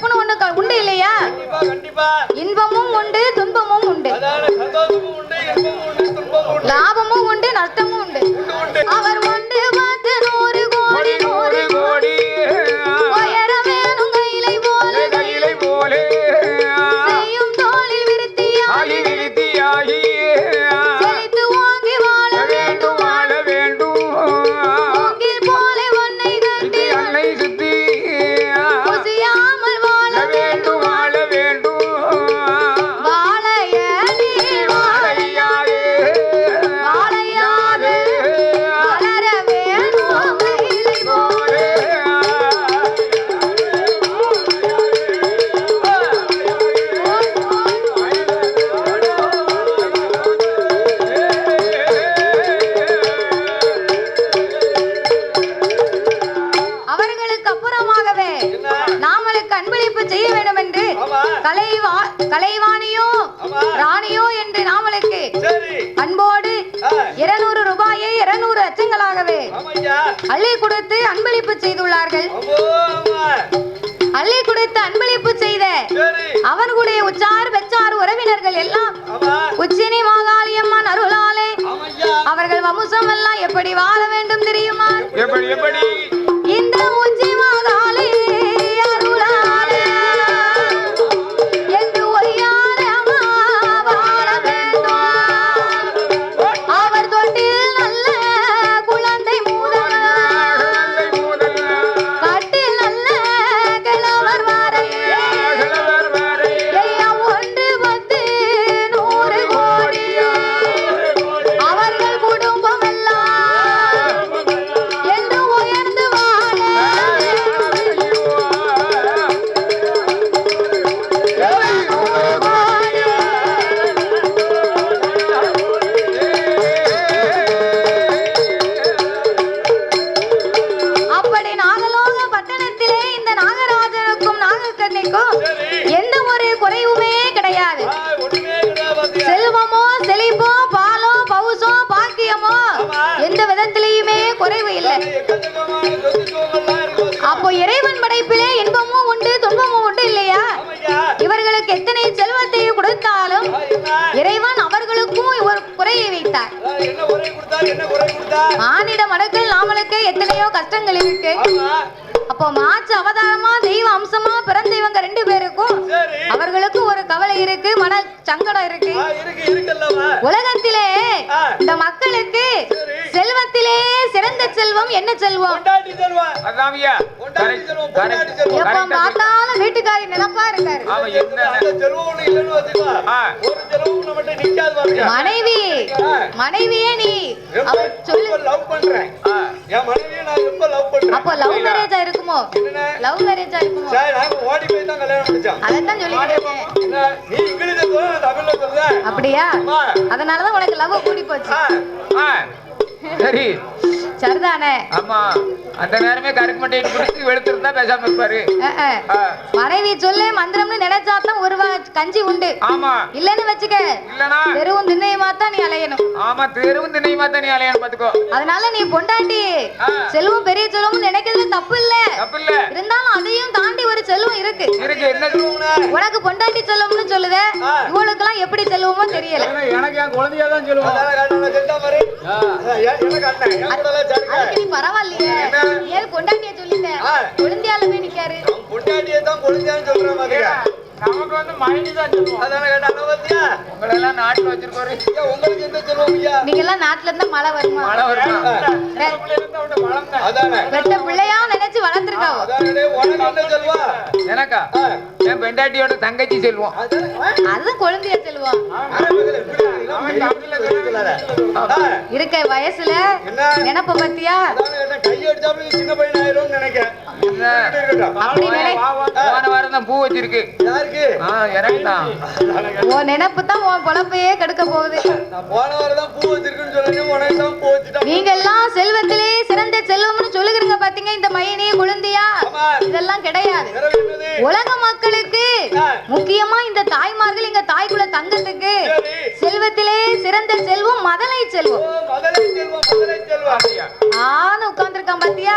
இறப்புன்னு ஒண்ணு உண்டு இல்லையா? இன்பமும் உண்டு துன்பமும் உண்டு. கலைவாணியோ ராணியோ என்று நாமளுக்கு அன்போடு இருநூறு ரூபாயை இருநூறு அச்சங்களாகவே அள்ளி கொடுத்து அன்பளிப்பு செய்துள்ளார்கள். அள்ளி கொடுத்து அன்பளிப்பு செய்த அவர்களுடைய உச்சார் வெச்சார் உறவினர்கள் எல்லாம் உச்சினி மாகாளியம்மன் அருளாலே அவர்கள் வம்சம் எல்லாம் எப்படி வாழ மானிட மனக்கள் நாமளுக்கு எத்தனையோ கஷ்டங்கள் இருக்கு அப்போ மாற்று அவதாரமா தெய்வ அம்சமா பிறந்த இவங்க ரெண்டு பேருக்கும் சரி. அவர்களுக்கு ஒரு கவலை இருக்கு மன சங்கடம் இருக்கு? உலகத்திலே. இந்த மக்களுக்கு. செல்வத்திலே சிறந்த செல்வம் என்ன செல்வம். எப்ப பார்த்தாலும் இருக்காரு. மனைவி. மனைவியே நீ. அவர் சொல்லு. love பண்றேன். ஆ, என் மனைவியை நான் ரொம்ப love பண்றேன். அப்போ லவ் மேரேஜா இருக்குமோ? லவ் மேரேஜா இருக்குமோ? சரி, நாங்க ஓடி போய் தான் கல்யாணம் முடிச்சோம். அதைத்தான் சொல்லிக்கிட்டு இருக்கேன். என்ன, நீ இங்கிலீஷ்ல சொல்ல, நான் தமிழ்ல சொல்றேன். அப்படியா. அதனாலதான் உனக்கு லவ் கூடி போச்சு. சரி. சரிதானே? ஆமா. அந்த நேரமே கருக்கு மட்டையை பிடிச்சி வெளுத்திருந்தா பேசாம இருப்பாரு. மனைவி சொல்லு மந்திரம்னு நினைச்சாதான் ஒரு வா- கஞ்சி உண்டு. ஆமா. இல்லன்னு வச்சுக்க. இல்லனா? தெருவும் திண்ணையுமா தான் நீ அலையணும். ஆமா தெருவும் திண்ணையுமா தான் நீ அலையான்னு பாத்துக்கோ. அதனால நீ பொண்டாட்டி. செல்வம் பெரிய செல்வம் நினைக்கிறதுல தப்பு இல்ல. தப்பு இல்ல. இருந்தாலும் அதையும் தாண்டி ஒரு செல்வம் இருக்கு. இருக்கு. என்ன. உனக்கு பொண்டாட்டி செல்வம்னு சொல்லுத ஆ. இவளுக்கெல்லாம் எப்படி செல்வமோ தெரியல எனக்கு என் குழந்தையா தான் சொல்லுவோம். அதுக்கு நீ பரவாயில்லையே ஏன் பொண்டாட்டிய சொல்லிட்ட ஆ. கொழுந்தியால போய் நிக்காரு அவன் பொண்டாட்டியை தான் பொழுதான்னு சொல்றேன் பாத்துக்க. நமக்கு வந்து மனைவி தான் சொல்லுவோம் அதான கேட்டான பாத்தியா? உங்களை எல்லாம் நாட்டுல வச்சிருக்கோரு. ஐயா, உங்களுக்கு என்ன செல்வம் ஐயா? நீங்க எல்லாம் நாட்டுல இருந்தா மழை வருமா? மழை வருமா? அதானே. பிள்ளையா நினைச்சு வளர்ந்துருக்காவோ அதானே, டேய், உனக்கு என்ன செல்வம்? எனக்கா? என் பெண்டாட்டியோட தங்கச்சி செல்வோம் அதுதான் கொழுந்தியா செல்வம் இருக்க வயசுல என்ன? நினப்ப பத்தியா? அதானே கேட்டேன், கை அடிச்சாப்புல நீ சின்ன பையன் நினைக்கிறேன். போன வாரம் தான் பூ வச்சிருக்கு யாருக்கு? ஆ எனக்கு தான் அதானே கேட்டேன். உன் நினப்பு தான் உன் பொழப்பையே கெடுக்க போகுது போன வாரம் தான் பூ வச்சிருக்குன்னு. நீங்க எல்லாம் செல்வத்திலே சிறந்த செல்வம்னு சொல்லுகிறீங்க பாத்தீங்க இந்த மைனி குழந்தையா. இதெல்லாம் கிடையாது? உலக மக்களுக்கு. முக்கியமா இந்த தாய்மார்கள் இங்க தாய்க்குள்ள தங்கத்துக்கு. செல்வத்திலே சிறந்த செல்வம் மதலை செல்வம் ஆன்னு உட்கார்ந்துருக்கான் பாத்தியா